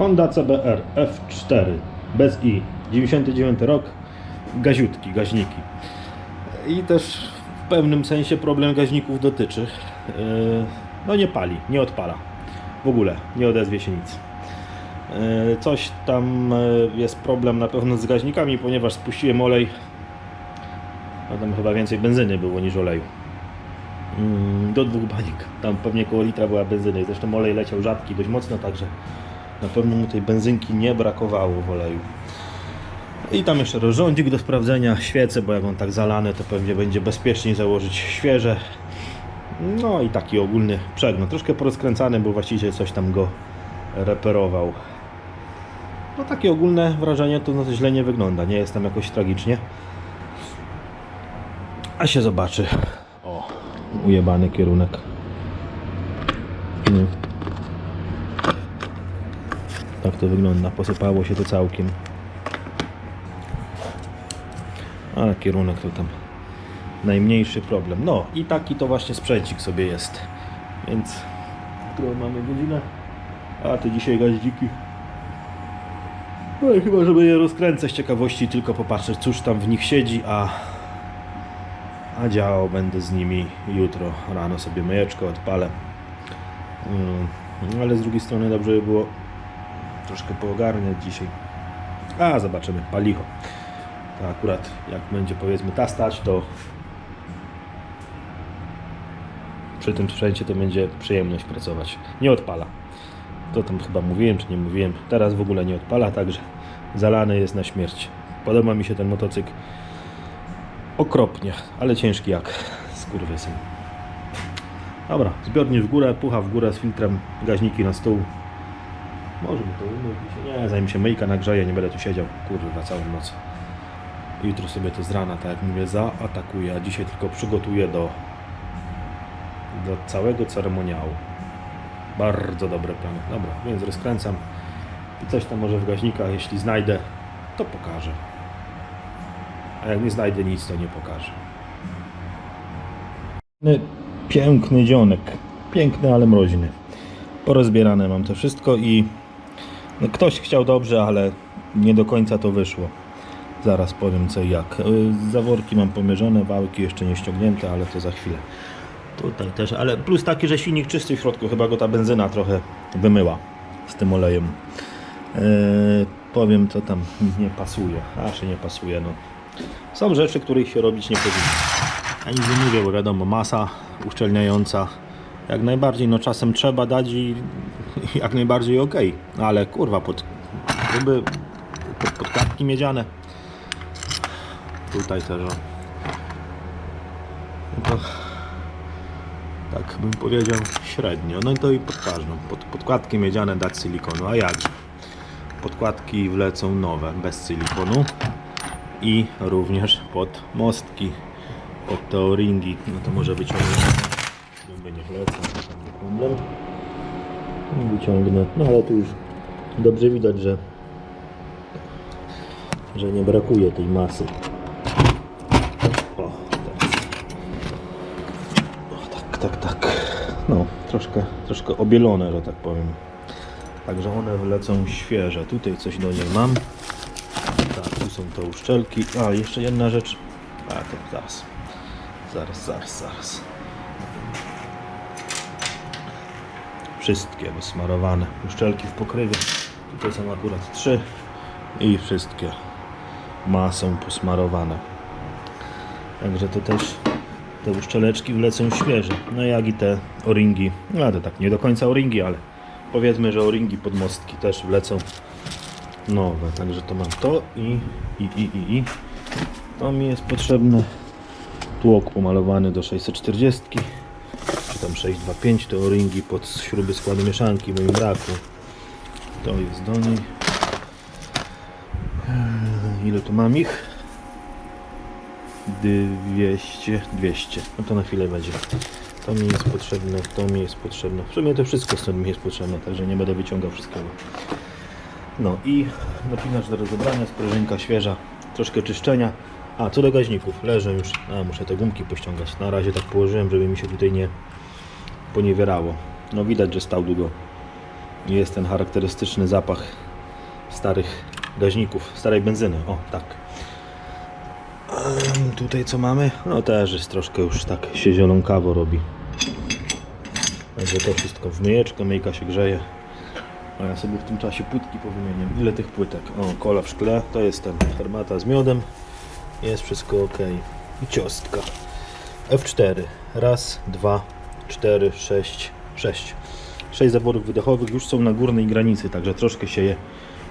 Honda CBR F4 bez i 99 rok gaziutki, gaźniki. I też w pewnym sensie problem gaźników dotyczy. Yy, no nie pali, nie odpala. W ogóle, nie odezwie się nic. Yy, coś tam yy, jest problem na pewno z gaźnikami, ponieważ spuściłem olej. No tam chyba więcej benzyny było niż oleju. Mm, do dwóch banik. Tam pewnie koło litra była benzyny. Zresztą olej leciał rzadki dość mocno, także na pewno mu tej benzynki nie brakowało w oleju. I tam jeszcze rozrządzik do sprawdzenia, świece, bo jak on tak zalany, to pewnie będzie bezpieczniej założyć świeże. No i taki ogólny przegląd. Troszkę porozkręcany, bo właściciel coś tam go reperował. No takie ogólne wrażenie to no, źle nie wygląda. Nie jest tam jakoś tragicznie. A się zobaczy. O, ujebany kierunek. Mm. Tak to wygląda. Posypało się to całkiem. Ale kierunek to tam najmniejszy problem. No i taki to właśnie sprzęcik sobie jest. Więc którą mamy godzinę? A ty dzisiaj gaździki. No i chyba, żeby je rozkręcać ciekawości, tylko popatrzeć, cóż tam w nich siedzi, a a działał będę z nimi jutro rano sobie myjeczko odpalę Mm, ale z drugiej strony dobrze by było troszkę poogarniać dzisiaj. A zobaczymy, palicho. To akurat jak będzie powiedzmy ta stać to przy tym sprzęcie to będzie przyjemność pracować. Nie odpala. To tam chyba mówiłem czy nie mówiłem. Teraz w ogóle nie odpala także zalany jest na śmierć. Podoba mi się ten motocykl okropnie, ale ciężki jak skurwysyn. Dobra, zbiornik w górę, pucha w górę z filtrem, gaźniki na stół. Może mi to umyć, nie, zanim się myjka nagrzeje, nie będę tu siedział, kurwa, całą noc. Jutro sobie to z rana, tak jak mówię, zaatakuję, a dzisiaj tylko przygotuję do, do całego ceremoniału. Bardzo dobre plany. Dobra, więc rozkręcam i coś tam może w gaźnikach, jeśli znajdę, to pokażę. A jak nie znajdę nic, to nie pokażę. Piękny dzionek. Piękny, ale mroźny. Porozbierane mam to wszystko i ktoś chciał dobrze, ale nie do końca to wyszło. Zaraz powiem co i jak. Y, Zaworki mam pomierzone, wałki jeszcze nie ściągnięte, ale to za chwilę. Tutaj też, ale plus taki, że silnik czysty w środku, chyba go ta benzyna trochę wymyła z tym olejem. Yy, powiem co tam nie pasuje, a się nie pasuje, no. Są rzeczy, których się robić nie powinno. Ja nic nie mówię, bo wiadomo, masa uszczelniająca jak najbardziej, no czasem trzeba dać i jak najbardziej ok, ale kurwa, pod próby, pod, pod klatki miedziane. Tutaj też. No to, tak bym powiedział, średnio. No i to i pod każdą. Pod, podkładki miedziane dać silikonu, a jak? Podkładki wlecą nowe, bez silikonu i również pod mostki, pod te o-ringi. No to może wyciągnę. Gęby nie wlecą, to tam nie problem. Wyciągnę. No ale tu już dobrze widać, że że nie brakuje tej masy. O, teraz. O, tak, tak, tak. No, troszkę, troszkę obielone, że tak powiem. Także one wlecą świeże. Tutaj coś do niej mam. Tak, tu są te uszczelki. A, jeszcze jedna rzecz. A, to zaraz. Zaraz, zaraz, zaraz. Wszystkie wysmarowane. Uszczelki w pokrywie. Tutaj są akurat trzy. I wszystkie masą posmarowane. Także to też te uszczeleczki wlecą świeże. No jak i te o-ringi. No to tak nie do końca o-ringi, ale powiedzmy, że o-ringi podmostki też wlecą nowe. Także to mam to i, i, i, i, i. To mi jest potrzebne. Tłok pomalowany do 640 czy tam 625 to o-ringi pod śruby składu mieszanki moim braku. To jest do niej. Eee, Ile tu mam ich? 200, 200. No to na chwilę będzie. To mi jest potrzebne, to mi jest potrzebne. W sumie to wszystko stąd mi jest potrzebne, także nie będę wyciągał wszystkiego. No i napinacz do rozebrania, sprężynka świeża, troszkę czyszczenia. A, co do gaźników, leżą już. A, muszę te gumki pościągać. Na razie tak położyłem, żeby mi się tutaj nie poniewierało. No widać, że stał długo I Jest ten charakterystyczny zapach starych gaźników, starej benzyny. O, tak. Em, Tutaj co mamy? No też jest troszkę już tak się zielonkawo robi. Także to wszystko w myjeczkę, myjka się grzeje. A ja sobie w tym czasie płytki powymieniam. Ile tych płytek? O, kola w szkle, to jest ten herbata z miodem. Jest wszystko ok. I ciostka. F4. Raz, dwa, cztery, sześć, sześć. Sześć zaworów wydechowych już są na górnej granicy, także troszkę się je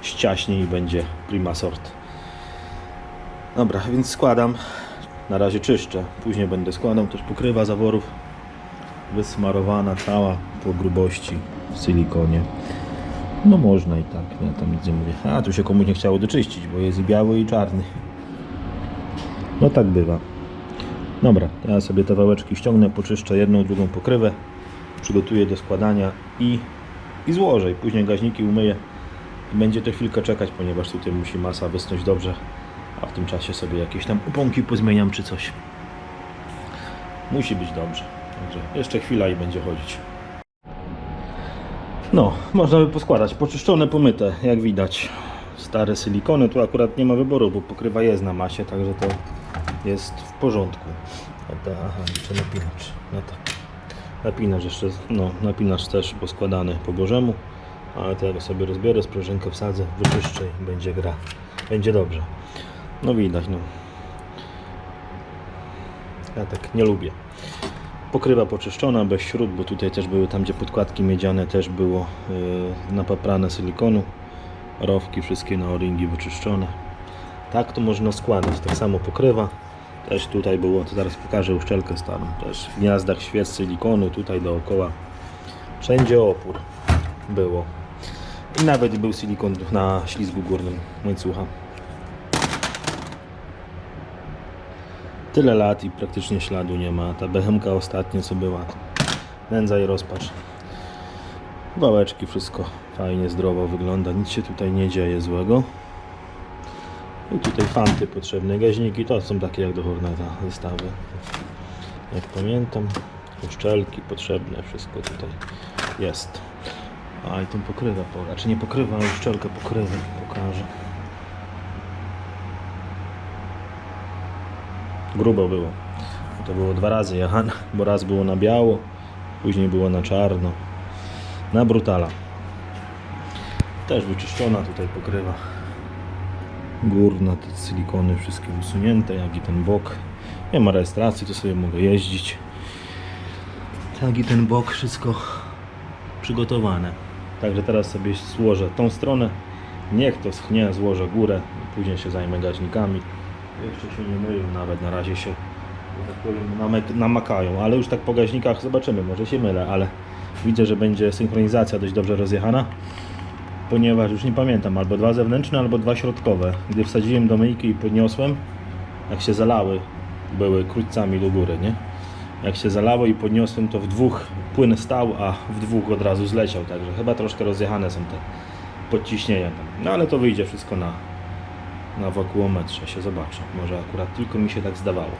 ściaśnie i będzie prima sort. Dobra, więc składam. Na razie czyszczę. Później będę składał też pokrywa zaworów. Wysmarowana cała po grubości w silikonie. No można i tak, ja tam nic nie mówię. A, tu się komuś nie chciało doczyścić, bo jest i biały i czarny. No tak bywa. Dobra, ja sobie te wałeczki ściągnę, poczyszczę jedną, drugą pokrywę, przygotuję do składania i, i złożę. I później gaźniki umyję i będzie to chwilkę czekać, ponieważ tutaj musi masa wysnąć dobrze, a w tym czasie sobie jakieś tam uponki pozmieniam czy coś. Musi być dobrze. Także jeszcze chwila i będzie chodzić. No, można by poskładać. Poczyszczone, pomyte, jak widać. Stare silikony, tu akurat nie ma wyboru, bo pokrywa jest na masie, także to jest w porządku. Ta- Aha, jeszcze napinacz. No tak. Napinacz jeszcze, no, napinacz też poskładany po bożemu, ale tego sobie rozbiorę, sprężynkę wsadzę, wyczyszczę i będzie gra. Będzie dobrze. No widać, no. Ja tak nie lubię. Pokrywa poczyszczona, bez śrub, bo tutaj też były, tam gdzie podkładki miedziane, też było yy, napaprane silikonu. Rowki wszystkie na oringi wyczyszczone. Tak to można składać. Tak samo pokrywa. Też tutaj było, to zaraz pokażę uszczelkę starą. Też w gniazdach świec silikonu, tutaj dookoła. Wszędzie opór było. I nawet był silikon na ślizgu górnym łańcucha. Tyle lat i praktycznie śladu nie ma. Ta behemka ostatnia co była. Nędza i rozpacz. Wałeczki, wszystko fajnie, zdrowo wygląda. Nic się tutaj nie dzieje złego. I tutaj fanty potrzebne. Gaźniki to są takie jak do Horneta zestawy. Jak pamiętam. Uszczelki potrzebne. Wszystko tutaj jest. A i tą pokrywę, po- znaczy nie pokrywa, ale uszczelkę pokrywy pokażę. Grubo było. To było dwa razy jechane, bo raz było na biało, później było na czarno. Na brutala. Też wyczyszczona tutaj pokrywa. Górna, te silikony wszystkie usunięte, jak i ten bok. Nie ma rejestracji, to sobie mogę jeździć. Tak i ten bok, wszystko przygotowane. Także teraz sobie złożę tą stronę. Niech to schnie, złożę górę. Później się zajmę gaźnikami. Jeszcze się nie myją, nawet na razie się tak powiem, namakają, ale już tak po gaźnikach zobaczymy, może się mylę, ale widzę, że będzie synchronizacja dość dobrze rozjechana, ponieważ już nie pamiętam, albo dwa zewnętrzne, albo dwa środkowe. Gdy wsadziłem do myjki i podniosłem, jak się zalały, były krótcami do góry, nie? Jak się zalało i podniosłem, to w dwóch płyn stał, a w dwóch od razu zleciał, także chyba troszkę rozjechane są te podciśnienia. No ale to wyjdzie wszystko na, na wakuometrze, się zobaczy. Może akurat tylko mi się tak zdawało.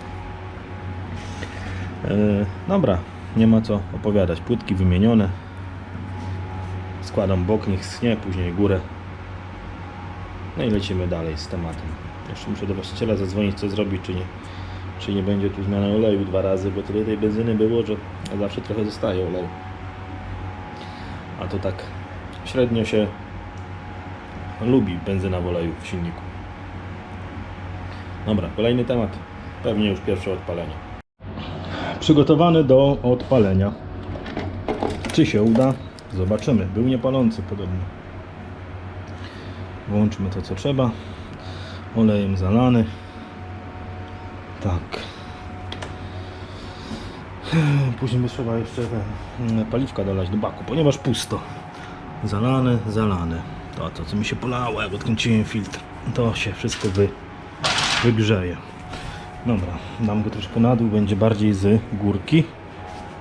E, dobra, nie ma co opowiadać. Płytki wymienione. Składam bok, niech schnie, później górę. No i lecimy dalej z tematem. Jeszcze muszę do właściciela zadzwonić, co zrobić, czy nie, czy nie będzie tu zmiana oleju dwa razy, bo tyle tej benzyny było, że zawsze trochę zostaje oleju. A to tak średnio się lubi benzyna w oleju w silniku. Dobra, kolejny temat. Pewnie już pierwsze odpalenie przygotowany do odpalenia. Czy się uda? Zobaczymy. Był niepalący podobno. Włączmy to co trzeba. Olejem zalany. Tak. Później trzeba jeszcze mm, paliwka dolać do baku, ponieważ pusto. Zalane, zalane. To, to co mi się polało, jak odkręciłem filtr, to się wszystko wy, wygrzeje. Dobra, dam go troszkę na dół, będzie bardziej z górki.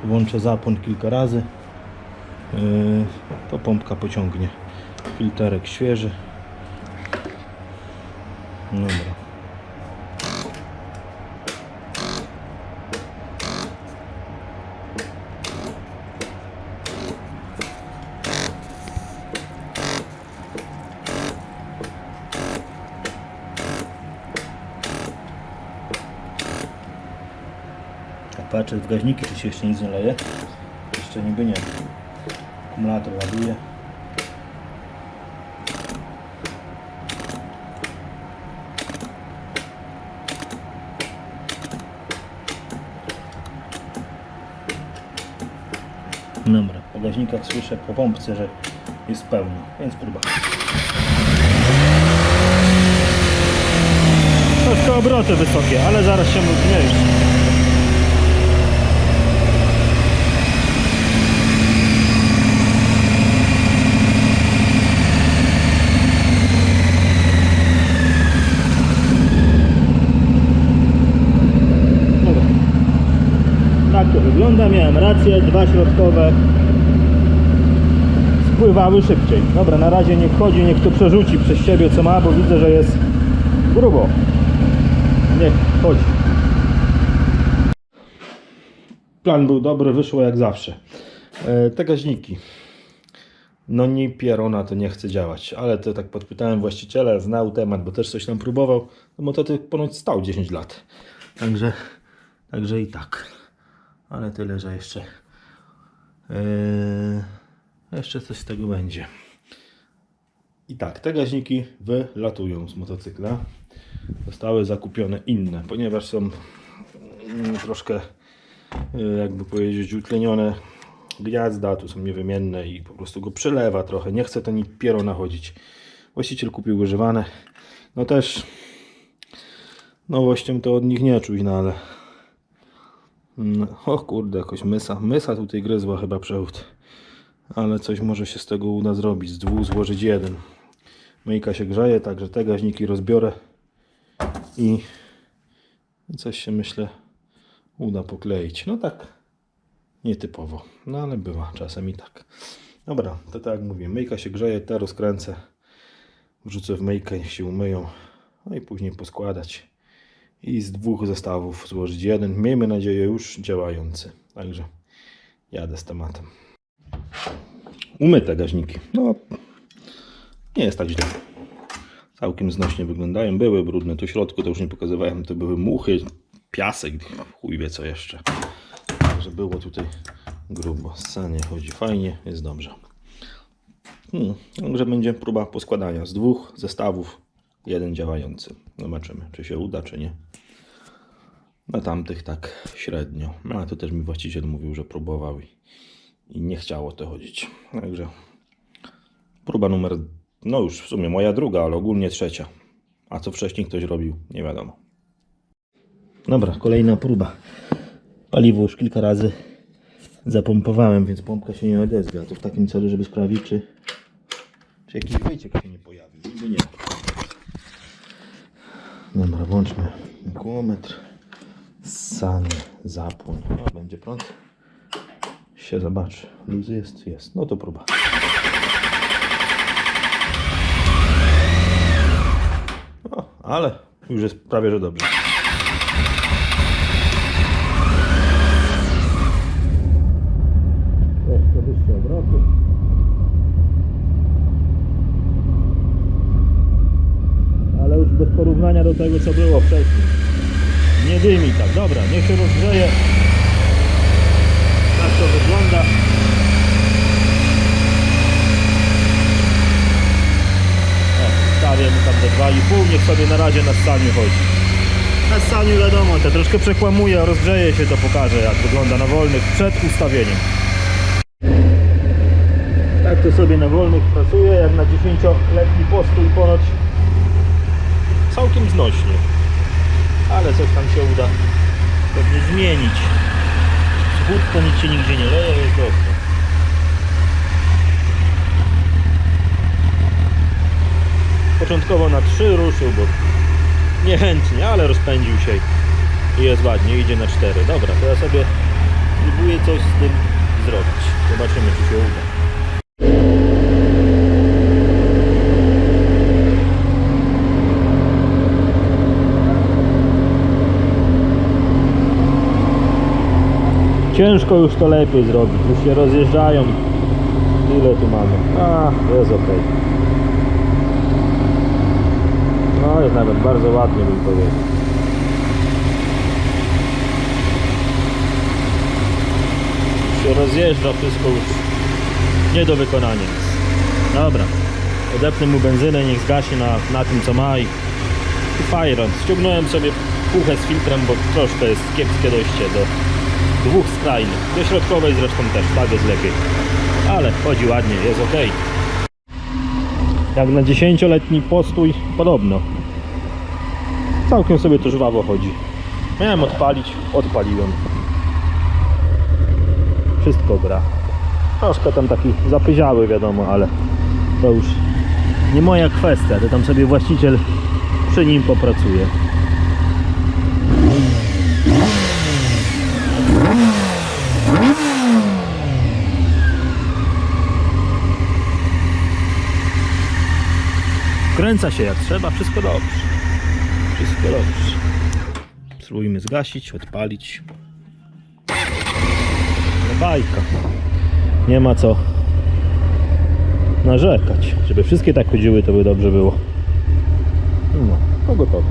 Włączę zapłon kilka razy. Y, to pompka pociągnie. Filterek świeży. Dobra. Patrzę w gaźniki, czy się jeszcze nic nie leje. Jeszcze niby nie. Akumulator ładuje. Dobra, po gaźnikach słyszę po pompce, że jest pełno, więc próba. Troszkę obroty wysokie, ale zaraz się mu zmniejszy. Dobra. Tak to wygląda, miałem rację, dwa środkowe spływały szybciej. Dobra, na razie niech chodzi, niech to przerzuci przez siebie co ma, bo widzę, że jest grubo. Niech chodzi. Plan był dobry, wyszło jak zawsze. E, te gaźniki. No nie pierona to nie chce działać, ale to tak podpytałem właściciela, znał temat, bo też coś tam próbował. No bo to ty ponoć stał 10 lat. Także, także i tak. Ale tyle, że jeszcze Eee, jeszcze coś z tego będzie. I tak, te gaźniki wylatują z motocykla. Zostały zakupione inne, ponieważ są mm, troszkę, e, jakby powiedzieć, utlenione gniazda, tu są niewymienne i po prostu go przelewa trochę. Nie chce to ni piero nachodzić. Właściciel kupił używane. No też nowością to od nich nie czuć, no ale no, o kurde, jakoś mysa. Mysa tutaj gryzła chyba przewód. Ale coś może się z tego uda zrobić. Z dwóch złożyć jeden. Myjka się grzeje, także te gaźniki rozbiorę. I coś się myślę uda pokleić. No tak nietypowo. No ale bywa czasem i tak. Dobra, to tak jak mówię. Myjka się grzeje, te rozkręcę. Wrzucę w myjkę, niech się umyją. No i później poskładać i z dwóch zestawów złożyć jeden. Miejmy nadzieję już działający. Także jadę z tematem. Umyte gaźniki. No, nie jest tak źle. Całkiem znośnie wyglądają. Były brudne. Tu w środku to już nie pokazywałem. To były muchy, piasek, chuj wie co jeszcze. Także było tutaj grubo. Scenie chodzi fajnie, jest dobrze. Hmm, także będzie próba poskładania z dwóch zestawów. Jeden działający. Zobaczymy, czy się uda, czy nie. Na tamtych tak średnio. No, ale to też mi właściciel mówił, że próbował i, i nie chciało to chodzić. Także próba numer, no już w sumie moja druga, ale ogólnie trzecia. A co wcześniej ktoś robił, nie wiadomo. Dobra, kolejna próba. Paliwo już kilka razy zapompowałem, więc pompka się nie odezwie. To w takim celu, żeby sprawdzić, czy, czy jakiś wyciek się nie pojawił. Niby nie. Dobra, włączmy kulometr. San, zapłoń. O, będzie prąd. Się zobaczy. Luz jest, jest. No to próba. O, ale już jest prawie, że dobrze. Bez porównania do tego, co było wcześniej. Nie dymi tak. Dobra, niech się rozgrzeje. Tak to wygląda. O, stawię mu tam do 2,5. Niech sobie na razie na staniu chodzi. Na staniu wiadomo, te troszkę przekłamuje, rozgrzeje się, to pokażę jak wygląda na wolnych przed ustawieniem. Tak to sobie na wolnych pracuje, jak na 10-letni postój ponoć całkiem znośnie ale coś tam się uda pewnie zmienić. Wód nic się nigdzie nie leje, jest dobrze. Początkowo na 3 ruszył, bo niechętnie, ale rozpędził się i jest ładnie, idzie na 4. Dobra, to ja sobie próbuję coś z tym zrobić. Zobaczymy, czy się uda. Ciężko już to lepiej zrobić, już się rozjeżdżają. Ile tu mamy? A, jest ok. No jest nawet bardzo ładnie bym powiedział. się rozjeżdża, wszystko już nie do wykonania. Dobra, odepnę mu benzynę, niech zgaśnie na, na tym co ma i, i fajron. Ściągnąłem sobie puchę z filtrem, bo troszkę jest kiepskie dojście do dwóch skrajnych. Do środkowej zresztą też, tak jest lepiej. Ale chodzi ładnie, jest ok. Jak na 10-letni postój, podobno. Całkiem sobie to żwawo chodzi. Miałem odpalić, odpaliłem. Wszystko gra. Troszkę tam taki zapyziały wiadomo, ale to już nie moja kwestia. To tam sobie właściciel przy nim popracuje. Kręca się jak trzeba, wszystko dobrze. Wszystko dobrze. Spróbujmy zgasić, odpalić. No bajka. Nie ma co narzekać. Żeby wszystkie tak chodziły, to by dobrze było. No, to.